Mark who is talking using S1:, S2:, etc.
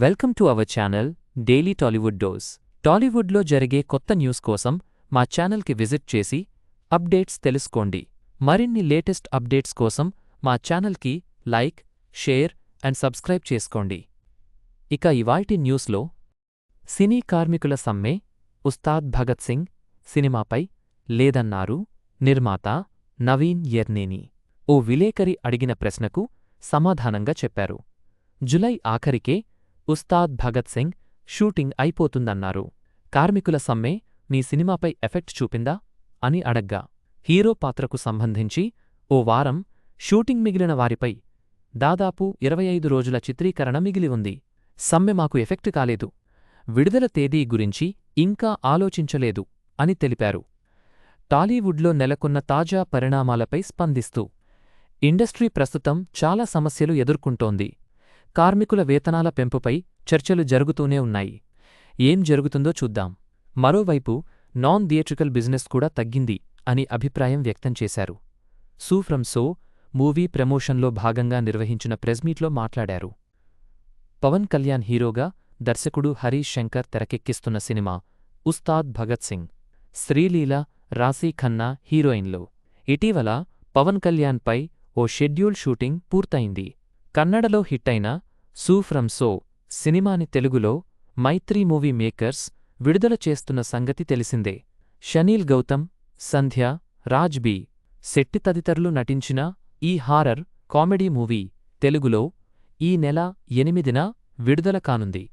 S1: Welcome to our channel daily Tollywood dose. టాలీవుడ్లో జరిగే కొత్త న్యూస్ కోసం మా ఛానల్కి విజిట్ చేసి అప్డేట్స్ తెలుసుకోండి. మరిన్ని లేటెస్ట్ అప్డేట్స్ కోసం మా ఛానల్కి లైక్ షేర్ అండ్ సబ్స్క్రైబ్ చేసుకోండి. ఇక ఇవాల్టి న్యూస్లో సినీ కార్మికుల సమ్మె ఉస్తాద్ భగత్ సింగ్ సినిమాపై లేదన్నారు నిర్మాత నవీన్ యర్నేని. ఓ విలేకరి అడిగిన ప్రశ్నకు సమాధానంగా చెప్పారు. జులై ఆఖరికే ఉస్తాద్ భగత్ సింగ్ షూటింగ్ అయిపోతుందన్నారు. కార్మికుల సమ్మె మీ సినిమాపై ఎఫెక్ట్ చూపిందా? అని అడగ్గా. హీరో పాత్రకు సంబంధించి ఓ వారం షూటింగ్ మిగిలిన వారిపై దాదాపు ఇరవై ఐదు రోజుల చిత్రీకరణ మిగిలి ఉంది. సమ్మె మాకు ఎఫెక్ట్ కాలేదు. విడుదల తేదీ గురించి ఇంకా ఆలోచించలేదు అని తెలిపారు. టాలీవుడ్లో నెలకొన్న తాజా పరిణామాలపై స్పందిస్తూ ఇండస్ట్రీ ప్రస్తుతం చాలా సమస్యలు ఎదుర్కొంటోంది. కార్మికుల వేతనాల పెంపుపై చర్చలు జరుగుతూనే ఉన్నాయి. ఏం జరుగుతుందో చూద్దాం. మరోవైపు నాన్ థియేట్రికల్ బిజినెస్ కూడా తగ్గింది అని అభిప్రాయం వ్యక్తం చేశారు. సూ ఫ్రమ్ సో మూవీ ప్రమోషన్లో భాగంగా నిర్వహించిన ప్రెస్మీట్లో మాట్లాడారు. పవన్ కళ్యాణ్ హీరోగా దర్శకుడు హరీష్ శంకర్ తెరకెక్కిస్తున్న సినిమా ఉస్తాద్ భగత్ సింగ్ శ్రీలీల రాశీ ఖన్నా హీరోయిన్లు. ఇటీవల పవన్ కళ్యాణ్పై ఓ షెడ్యూల్ షూటింగ్ పూర్తయింది. కన్నడలో హిట్టైన సూఫ్రమ్ సో సినిమాని తెలుగులో మైత్రీ మూవీ మేకర్స్ విడుదల చేస్తున్న సంగతి తెలిసిందే. షనీల్ గౌతమ్ సంధ్య రాజ్ బి. శెట్టి తదితరులు నటించిన ఈ హారర్ కామెడీ మూవీ తెలుగులో ఈ నెల ఎనిమిదిన విడుదల కానుంది.